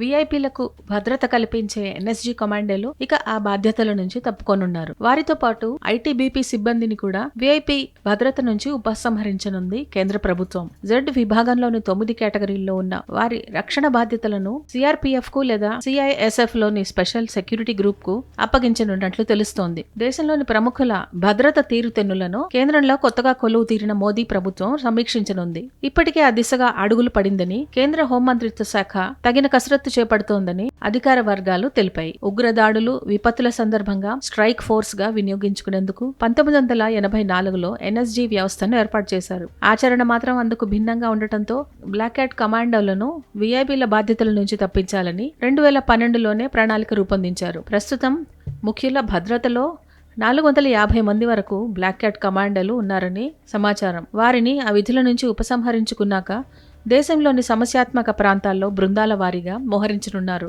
వీఐపీలకు భద్రత కల్పించే ఎన్ఎస్జీ కమాండోలు ఇక ఆ బాధ్యతల నుంచి తప్పుకోనున్నారు. వారితో పాటు ఐటీబీపీ సిబ్బందిని కూడా వీఐపీ భద్రత నుంచి ఉపసంహరించనుంది కేంద్ర ప్రభుత్వం. జెడ్ విభాగంలోని తొమ్మిది కేటగిరీల్లో ఉన్న వారి రక్షణ బాధ్యతలను సిఆర్పీఎఫ్కు లేదా సిఐఎస్ఎఫ్లోని స్పెషల్ సెక్యూరిటీ గ్రూప్కు అప్పగించనున్నట్లు తెలుస్తోంది. దేశంలోని ప్రముఖుల భద్రత తీరుతెన్నులను కేంద్రంలో కొత్తగా కొలువు తీరిన మోదీ ప్రభుత్వం సమీక్షించనుంది. ఇప్పటికే ఆ దిశగా అడుగులు పడిందని కేంద్ర హోంమంత్రిత్వ శాఖ తగిన కసరత్తు చేపడుతోందని అధికార వర్గాలు తెలిపాయి. ఉగ్రదాడులు విపత్తుల సందర్భంగా స్ట్రైక్ ఫోర్స్గా వినియోగించుకునేందుకు పంతొమ్మిది వందల ఎనభై నాలుగులో ఎన్ఎస్జీ వ్యవస్థను ఏర్పాటు చేశారు. ఆచరణ మాత్రం అందుకు భిన్నంగా ఉండటంతో బ్లాక్ హ్యాట్ కమాండోలను వీఐపీల బాధ్యతల నుంచి తప్పించాలని రెండు వేల పన్నెండులోనే ప్రణాళిక రూపొందించారు. ప్రస్తుతం ముఖ్యుల భద్రతలో నాలుగు వందల యాభై మంది వరకు బ్లాక్ క్యాట్ కమాండోలు ఉన్నారని సమాచారం. వారిని ఆ విధుల నుంచి ఉపసంహరించుకున్నాక దేశంలోని సమస్యాత్మక ప్రాంతాల్లో బృందాల వారీగా మోహరించనున్నారు.